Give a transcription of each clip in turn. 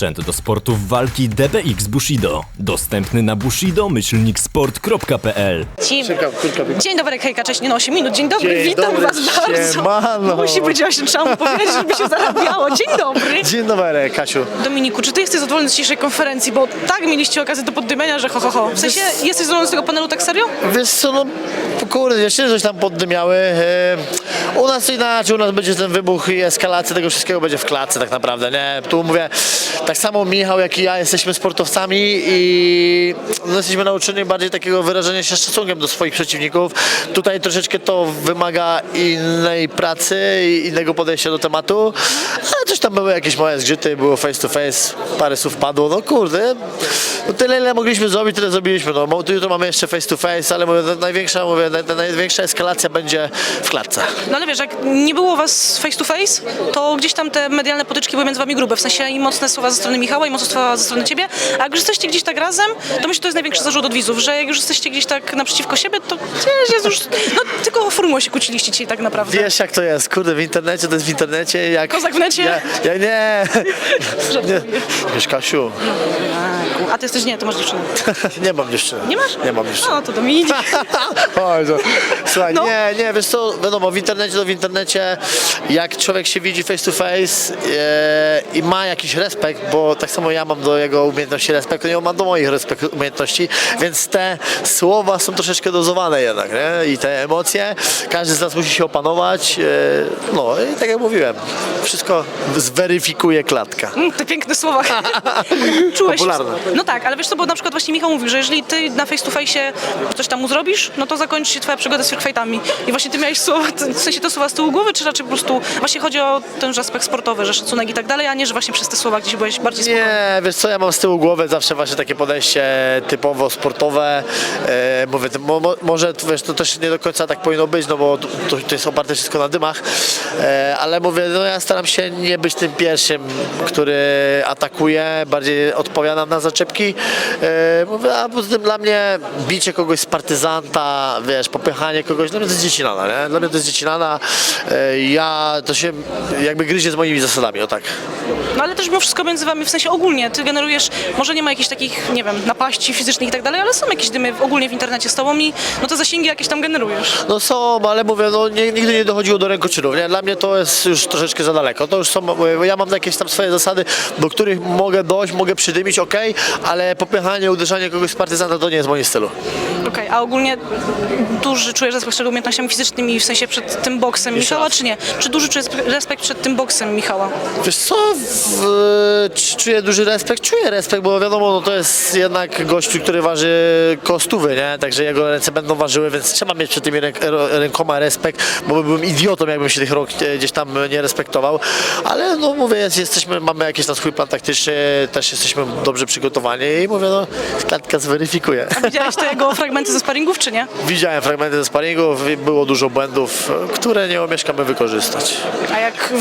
Sprzęt do sportów walki DBX Bushido. Dostępny na bushido-sport.pl Dzień, dobry, hejka, cześć, nie no 8 minut. Dzień dobry, Dzień witam dobry, was bardzo. Musi być właśnie, trzeba mu powiedzieć, żeby się zarabiało. Dzień dobry. Dzień dobry, Kasiu. Dominiku, czy ty jesteś zadowolony z dzisiejszej konferencji, bo tak mieliście okazję do poddymiania, że ho, ho, ho. W sensie, jesteś zadowolony z tego panelu tak serio? Wiesz co, no kurde, jeszcze coś tam poddymiały. E, U nas inaczej, u nas będzie ten wybuch i eskalacja tego wszystkiego będzie w klatce tak naprawdę, nie? Tu mówię, tak samo Michał jak i ja jesteśmy sportowcami i no, jesteśmy nauczeni bardziej takiego wyrażenia się szacunkiem do swoich przeciwników. Tutaj troszeczkę to wymaga innej pracy i innego podejścia do tematu, coś tam były jakieś małe zgrzyty, było face to face, parę słów padło, no kurde, no tyle ile mogliśmy zrobić, tyle zrobiliśmy, no tu jutro mamy jeszcze face to face, ale mówię, największa, mówię, naj- największa eskalacja będzie w klatce. No ale wiesz, jak nie było was face to face, to gdzieś tam te medialne potyczki były między wami grube. W sensie i mocne słowa ze strony Michała, i mocne słowa ze strony ciebie. A jak już jesteście gdzieś tak razem, to myślę, że to jest największy zarzut od widzów, że jak już jesteście gdzieś tak naprzeciwko siebie, to jest już... No tylko o formułę się kłóciliście dzisiaj tak naprawdę. Wiesz jak to jest, kurde, w internecie to jest w internecie, jak... Kozak w necie? Ja, ja nie. nie. Wiesz, Kasiu, A ty jesteś, nie, ty masz dziewczynę. nie mam dziewczyny. Nie masz? Nie mam dziewczyny. No to Dominik. Oj, to, słuchaj, No. nie, nie, wiesz co, wiadomo, w internecie to w internecie, jak człowiek się widzi face to face e, i ma jakiś respekt, bo tak samo ja mam do jego umiejętności respekt, to on ma do moich respekt, umiejętności, więc te słowa są troszeczkę dozowane jednak, nie? I te emocje, każdy z nas musi się opanować, e, no i tak jak mówiłem, wszystko zweryfikuje klatka. Mm, Te piękne słowa. Czułeś. Popularne. No tak, ale wiesz co, bo na przykład właśnie Michał mówił, że jeżeli ty na face to face coś tam mu zrobisz, no to zakończy się twoja przygoda z freakfightami. I właśnie ty miałeś słowa, w sensie te słowa z tyłu głowy, czy raczej po prostu właśnie chodzi o ten aspekt sportowy, że szacunek i tak dalej, a nie, że właśnie przez te słowa gdzieś byłeś bardziej spokojny. Nie, wiesz co, ja mam z tyłu głowy zawsze właśnie takie podejście typowo sportowe. E, mówię, to mo, mo, może wiesz, to też nie do końca tak powinno być, no bo to, to jest oparte wszystko na dymach, e, ale mówię, no ja staram się nie być tym pierwszym, który atakuje, bardziej odpowiadam na zaczepki. E, mówię, a poza tym dla mnie bicie kogoś z partyzanta, wiesz, popychanie kogoś, dla mnie to jest dziecinana, nie? Dla mnie to jest dziecinana. E, ja, to się jakby gryzie z moimi zasadami, o tak. No ale też mimo wszystko między wami, w sensie ogólnie, ty generujesz, może nie ma jakichś takich, nie wiem, napaści fizycznych i tak dalej, ale są jakieś dymy ogólnie w internecie z tobą i no to zasięgi jakieś tam generujesz. No są, ale mówię, no nie, nigdy nie dochodziło do rękoczynów, nie? Dla mnie to jest już troszeczkę za daleko. To już są, mówię, ja mam jakieś tam swoje zasady, do których mogę dojść, mogę przydymić, ok, ale popychanie, uderzanie kogoś z partyzanta to nie jest w moim stylu. Okej, a ogólnie duży czujesz respekt przed umiejętnościami fizycznymi, w sensie przed tym boksem Jeszcze Michała, raz. czy nie? Czy duży czujesz respekt przed tym boksem Michała? Wiesz co, w, czy czuję duży respekt? Czuję respekt, bo wiadomo, no to jest jednak gościu, który waży kostówy, nie? Także jego ręce będą ważyły, więc trzeba mieć przed tymi ręk, rękoma respekt, bo byłbym idiotą, jakbym się tych rąk e, gdzieś tam nie respektował. Ale no mówię, jest, jesteśmy, mamy jakiś tam swój plan taktyczny, też jesteśmy dobrze przygotowani i mówię, no klatka zweryfikuje. Widziałeś te jego fragmenty ze sparingów, czy nie? Widziałem fragmenty ze sparingów, i było dużo błędów, które nie omieszkamy wykorzystać. A jak,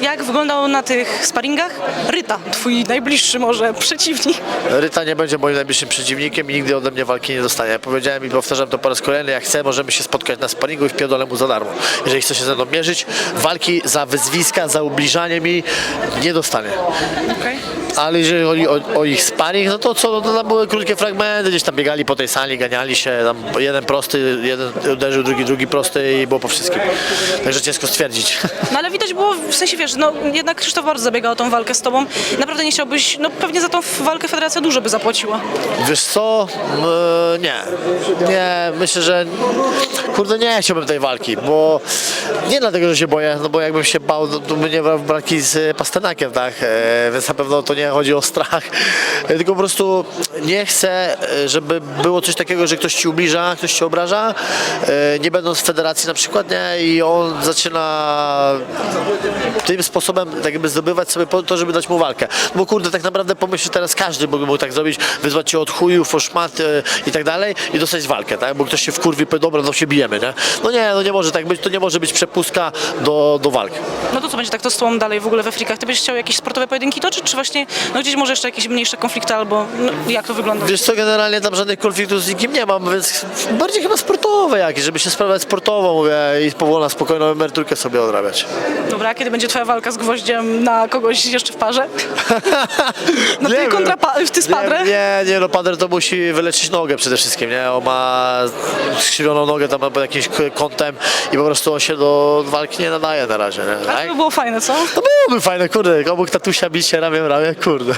jak wyglądał na tych sparingach? Ryta, twój najbliższy może przeciwnik. Ryta nie będzie moim najbliższym przeciwnikiem i nigdy ode mnie walki nie dostanie. Powiedziałem i powtarzam to po raz kolejny, jak chce, możemy się spotkać na sparingu i wpierdolę mu za darmo. Jeżeli chce się ze mną mierzyć, walki za wyzwiska, za ubliżanie mi nie dostanie. Okej. Ale jeżeli chodzi o, o ich sparring, no to co, no to tam były krótkie fragmenty, gdzieś tam biegali po tej sali, ganiali się, tam jeden prosty, jeden uderzył, drugi, drugi prosty i było po wszystkim. Także ciężko stwierdzić. No ale widać było, w sensie wiesz, no jednak Krzysztof bardzo zabiegał o tą walkę z tobą. Naprawdę nie chciałbyś, no pewnie za tą walkę federacja dużo by zapłaciła. Wiesz co? E, nie. Nie, myślę, że kurde nie chciałbym tej walki, bo nie dlatego, że się boję, no bo jakbym się bał, no, to bym nie brał walki z Pasternakiem, tak? E, więc na pewno to nie chodzi o strach, e, tylko po prostu nie chcę, e, żeby było coś takiego, że ktoś ci ubliża, ktoś ci obraża, e, nie będąc w federacji na przykład, nie? I on zaczyna tym sposobem tak jakby zdobywać sobie po to, żeby dać mu walkę. Bo kurde, tak naprawdę pomyśl teraz każdy mógłby mógł tak zrobić, wyzwać cię od chujów, o e, i tak dalej i dostać walkę, tak? Bo ktoś się wkurwi powie, dobra, no się bijemy, nie? No nie, no nie może tak być, to nie może być przepustka do, do walki. No to co będzie tak to z tobą dalej w ogóle we frikach? Ty byś chciał jakieś sportowe pojedynki toczyć, czy właśnie no gdzieś może jeszcze jakieś mniejsze konflikty albo no, jak to wygląda? Wiesz co, generalnie tam żadnych konfliktów z nikim nie mam, więc bardziej chyba sportowe jakieś, żeby się sprawiać sportowo, mówię, i powoli na spokojną emeryturkę sobie odrabiać. Dobra, a kiedy będzie twoja walka z gwoździem na kogoś jeszcze w parze? No ty kontra ty z Padre? Nie, nie, nie, no Padre to musi wyleczyć nogę przede wszystkim, nie? On ma skrzywioną nogę tam pod jakimś kątem i po prostu on się do walki nie nadaje na razie, nie? To by było fajne, co? To byłoby fajne, kurde, obok tatusia bić się ramię w ramię, kurde.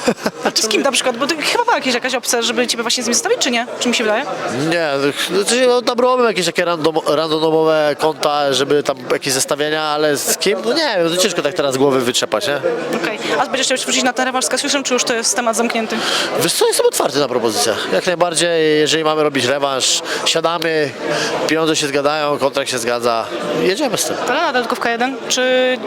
A czy z kim na przykład? Bo to chyba była jakieś, jakaś opcja, żeby ciebie właśnie z nim zostawić, czy nie? Czy mi się wydaje? Nie, znaczy no, tam robią jakieś takie random, randomowe konta, żeby tam jakieś zestawienia, ale z kim? No nie wiem, to ciężko tak teraz głowy wytrzepać, nie? Okej. A będziesz chciał wrócić na ten rewanż z Kasiuszem, czy już to jest temat zamknięty? Wiesz co, jestem otwarty na propozycję. Jak najbardziej, jeżeli mamy robić rewanż, siadamy, pieniądze się zgadają, kontrakt się zgadza, jedziemy Ale nadal tylko w K1? Czy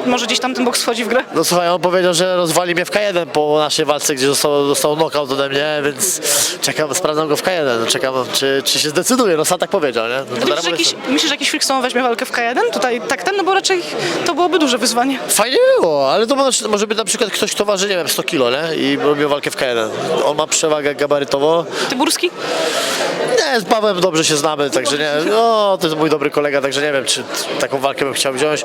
może gdzieś tam ten boks wchodzi w grę? No słuchaj, on powiedział, że rozwali mnie w K1 po naszej walce, gdzie dostał, dostał knockout ode mnie, więc czekam, sprawdzam go w K1, no, czekam, czy, czy się zdecyduje, no sam tak powiedział, nie? No, to Myślisz, że jakiś, myślisz, że jakiś Frickson weźmie walkę w K1? Tutaj tak ten, no bo raczej to byłoby duże wyzwanie. Fajnie było, ale to może, może być na przykład ktoś, kto waży, nie wiem, 100 kilo, nie? I robił walkę w K1. On ma przewagę gabarytową. Tyburski? Nie, z Pawłem dobrze się znamy, także nie, no to jest mój dobry kolega, także nie wiem, czy taką walkę bym chciał wziąć.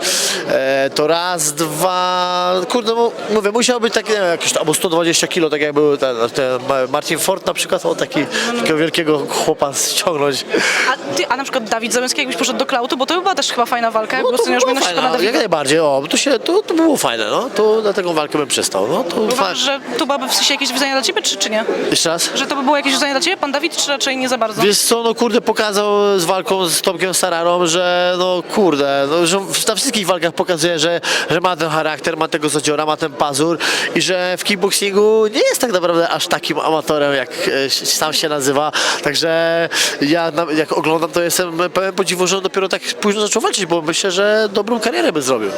E, to raz, dwa, kurde, mówię, musiał być taki, nie wiem, jakieś albo 120 kilo, tak jak był ten, ten Ma- Marcin Ford na przykład, on taki, takiego wielkiego chłopa ściągnąć. A, ty, a na przykład Dawid Załęcki jakbyś poszedł do klautu, bo to by była też chyba fajna walka, No, umiejętności fajne, pana jak najbardziej, o, to, się, to, to było fajne, no, to na taką walkę bym przystał, no, to Uważasz, że to byłaby w sensie jakieś wyzwanie dla ciebie, czy, czy nie? Jeszcze raz? Że to by było jakieś wyzwanie dla ciebie, pan Dawid, czy raczej nie za bardzo? Wiesz co, no kurde, pokazał z walką z Tomkiem Sararą, że no kurde, no, że na wszystkich walkach pokazuje, że, że ma ten charakter, ma tego zadziora, ma ten pazur i że w kickboxingu nie jest tak naprawdę aż takim amatorem, jak e, sam się nazywa. Także ja jak oglądam, to jestem pełen podziwu, że on dopiero tak późno zaczął walczyć, bo myślę, że dobrą karierę by zrobił.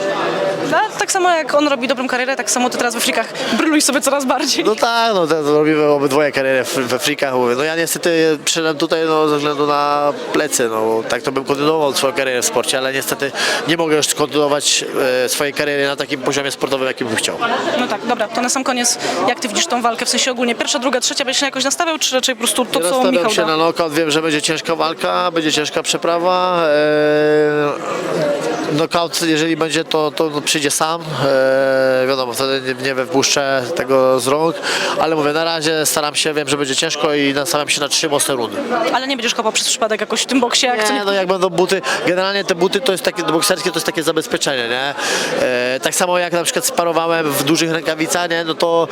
No, tak samo jak on robi dobrą karierę, tak samo ty teraz we frikach bryluj sobie coraz bardziej. No tak, no to, robimy obydwoje karierę we frikach, mówię. No ja niestety przyszedłem tutaj no, ze względu na plecy, no tak to bym kontynuował swoją karierę w sporcie, ale niestety nie mogę już kontynuować e, swojej kariery na takim poziomie sportowym, jakim bym chciał. No tak, dobra, to na sam koniec, jak ty widzisz tą walkę, w sensie ogólnie pierwsza, druga, trzecia, będziesz się jakoś nastawiał, czy raczej po prostu to, co Nastawiam Michał się da? na knockout, wiem, że będzie ciężka walka, będzie ciężka przeprawa. E, knockout, jeżeli będzie, to, to no, przyjdzie sam. E, wiadomo, wtedy nie, nie wypuszczę tego z rąk, ale mówię, na razie staram się, wiem, że będzie ciężko i nastawiam się na trzy mocne rundy. Ale nie będziesz kopał przez przypadek jakoś w tym boksie, jak co Nie, nie... no jak będą buty, generalnie te buty to jest takie, bokserskie to jest takie zabezpieczenie, nie? E, tak samo jak na przykład sparowałem w dużych rękawicach, nie? No to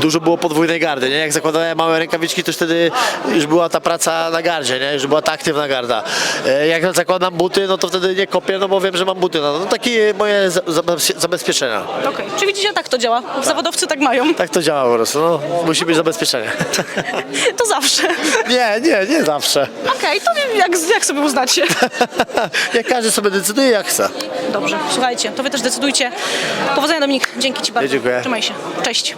dużo było podwójnej gardy, nie? Jak zakładałem małe rękawiczki, to już wtedy już była ta praca na gardzie, nie? Już była ta aktywna garda. E, jak zakładam buty, no to wtedy nie kopię, no bo wiem, że mam buty, no, no takie moje za- zabezpie- zabezpieczenia. Okej, czy widzicie, tak to działa? Zawodowcy tak mają. Tak to działa po prostu, no. Musi być zabezpieczenie. To zawsze. nie, nie, nie zawsze. Okej, to jak, jak sobie uznacie. jak każdy sobie decyduje, jak chce. Dobrze, słuchajcie, to wy też decydujcie. Powodzenia Dominik, dzięki ci bardzo. Dziękuję. Trzymaj się. Cześć.